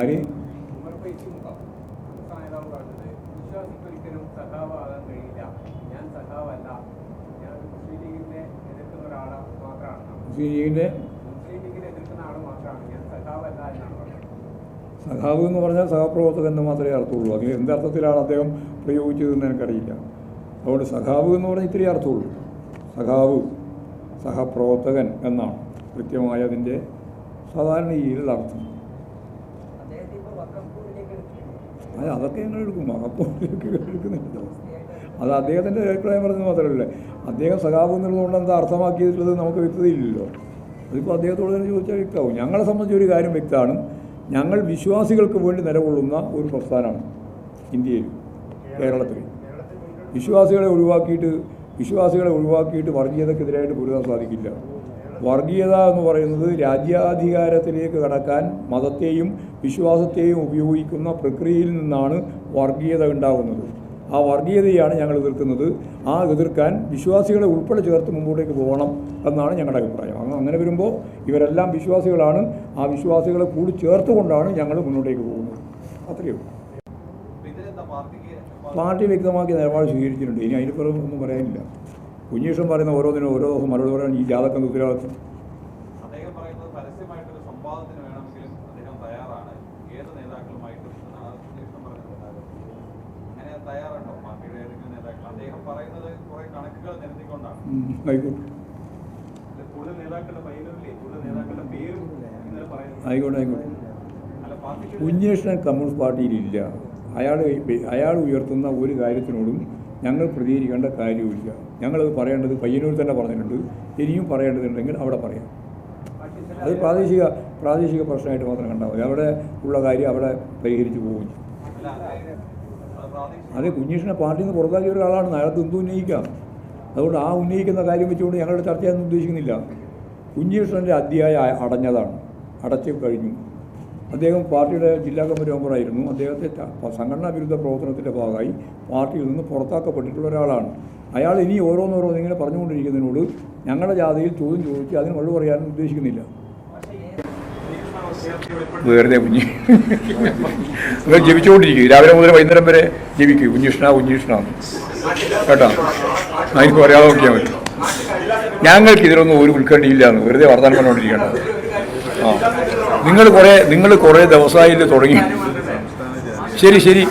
ആര്? മുസ്ലിം സഖാവ് എന്ന് പറഞ്ഞാൽ സഹപ്രവർത്തകൻ എന്ന് മാത്രമേ അർത്ഥമുള്ളൂ. അല്ലെങ്കിൽ എന്തർത്ഥത്തിലാണ് അദ്ദേഹം അദ്ദേഹം പ്രയോഗിച്ചതെന്ന് എനിക്കറിയില്ല. അതുകൊണ്ട് സഖാവ് എന്ന് പറഞ്ഞാൽ ഇത്രയേ അർത്ഥമുള്ളൂ. സഖാവ് സഹപ്രവർത്തകൻ എന്നാണ് കൃത്യമായ അതിന്റെ സാധാരണ രീതിയിലുള്ള അർത്ഥം. അത് അതൊക്കെ ഞങ്ങൾ എടുക്കും. മഹത്വത്തിലേക്ക് എടുക്കുന്നുണ്ട് അത് അദ്ദേഹത്തിന്റെ അഭിപ്രായം പറഞ്ഞത് മാത്രമല്ലേ. അദ്ദേഹം സഖാവ് എന്നുള്ളതുകൊണ്ട് എന്താ അർത്ഥമാക്കിയിട്ടുള്ളത് നമുക്ക് വ്യക്തതയില്ലല്ലോ. അതിപ്പോൾ അദ്ദേഹത്തോട് തന്നെ ചോദിച്ചാൽ വ്യക്തമാവും. ഞങ്ങളെ സംബന്ധിച്ച് ഒരു കാര്യം വ്യക്തമാണ്. ഞങ്ങൾ വിശ്വാസികൾക്ക് വേണ്ടി നിലകൊള്ളുന്ന ഒരു പ്രസ്ഥാനമാണ് ഇന്ത്യയിൽ കേരളത്തിൽ. വിശ്വാസികളെ ഒഴിവാക്കിയിട്ട് വിശ്വാസികളെ ഒഴിവാക്കിയിട്ട് വർഗീയതക്കെതിരായിട്ട് പൊരുതാൻ സാധിക്കില്ല. വർഗീയത എന്ന് പറയുന്നത് രാജ്യാധികാരത്തിലേക്ക് കടക്കാൻ മതത്തെയും വിശ്വാസത്തെയും ഉപയോഗിക്കുന്ന പ്രക്രിയയിൽ നിന്നാണ് വർഗീയത ഉണ്ടാകുന്നത്. ആ വർഗീയതയാണ് ഞങ്ങൾ എതിർക്കുന്നത്. ആ എതിർക്കാൻ വിശ്വാസികളെ ഉൾപ്പെടെ ചേർത്ത് മുമ്പോട്ടേക്ക് പോകണം എന്നാണ് ഞങ്ങളുടെ അഭിപ്രായം. അങ്ങ- അങ്ങനെ വരുമ്പോൾ ഇവരെല്ലാം വിശ്വാസികളാണ്. ആ വിശ്വാസികളെ കൂടി ചേർത്തുകൊണ്ടാണ് ഞങ്ങൾ മുന്നോട്ടേക്ക് പോകുന്നത്. അത്രയേ ഉള്ളൂ. പാർട്ടി വ്യക്തമാക്കിയ നിലപാട് സ്വീകരിച്ചിട്ടുണ്ട്. ഇനി അതിന് ഒന്നും പറയാനില്ല. കുഞ്ഞീഷം പറയുന്ന ഓരോന്നിനും ഓരോ ദിവസം മറുപടി പറയാൻ ഈ ജാതകം ഉത്തരവാദിത്വം. ആയിക്കോട്ടെ. ആയിക്കോട്ടെ കുഞ്ഞേഷൻ കമ്മ്യൂണിസ്റ്റ് പാർട്ടിയിലില്ല അയാൾ അയാൾ ഉയർത്തുന്ന ഒരു കാര്യത്തിനോടും ഞങ്ങൾ പ്രതികരിക്കേണ്ട കാര്യമില്ല ഞങ്ങളത് പറയേണ്ടത് പയ്യന്നൂർ തന്നെ പറഞ്ഞിട്ടുണ്ട്. ഇനിയും പറയേണ്ടതുണ്ടെങ്കിൽ അവിടെ പറയാം. അത് പ്രാദേശിക പ്രാദേശിക പ്രശ്നമായിട്ട് മാത്രം കണ്ടാൽ മതി. അവിടെ ഉള്ള കാര്യം അവിടെ പരിഹരിച്ചു പോകും അതെ കുഞ്ഞീഷിനെ പാർട്ടിയിൽ നിന്ന് പുറത്താക്കിയ ഒരാളാണ്. അയാൾക്ക് എന്തും ഉന്നയിക്കാം. അതുകൊണ്ട് ആ ഉന്നയിക്കുന്ന കാര്യം വെച്ചുകൊണ്ട് ഞങ്ങളുടെ ചർച്ച ചെയ്യാൻ ഉദ്ദേശിക്കുന്നില്ല. കുഞ്ഞീഷ്ണന്റെ അധ്യായം അടഞ്ഞതാണ്. അടച്ചു കഴിഞ്ഞു. അദ്ദേഹം പാർട്ടിയുടെ ജില്ലാ കമ്മിറ്റി മെമ്പറായിരുന്നു. അദ്ദേഹത്തെ സംഘടനാ വിരുദ്ധ പ്രവർത്തനത്തിന്റെ ഭാഗമായി പാർട്ടിയിൽ നിന്ന് പുറത്താക്കപ്പെട്ടിട്ടുള്ള ഒരാളാണ്. അയാൾ ഇനി ഓരോന്നോരോന്ന് ഇങ്ങനെ പറഞ്ഞുകൊണ്ടിരിക്കുന്നതിനോട് ഞങ്ങളുടെ ജാതിയിൽ ചോദ്യം ചോദിച്ച് അതിന് മറുപടി പറയാനും ഉദ്ദേശിക്കുന്നില്ല. വേറെ കുഞ്ഞി. നിങ്ങൾ ജപിച്ചുകൊണ്ടിരിക്കും. രാവിലെ മുതൽ വൈകുന്നേരം വരെ ജപിക്കും. കുഞ്ഞിഷ്ണ കുഞ്ഞിഷ്ണ. കേട്ടോ? എനിക്ക് പറയാതെ നോക്കിയാൽ മതി. ഞങ്ങൾക്ക് ഇതിലൊന്നും ഒരു ഉത്കണ്ഠയില്ല എന്ന്. വെറുതെ വർത്തമാനം പറഞ്ഞുകൊണ്ടിരിക്കേണ്ടത് നിങ്ങൾ കുറേ നിങ്ങൾ കുറേ ദിവസമായിട്ട് തുടങ്ങി. ശരി ശരി.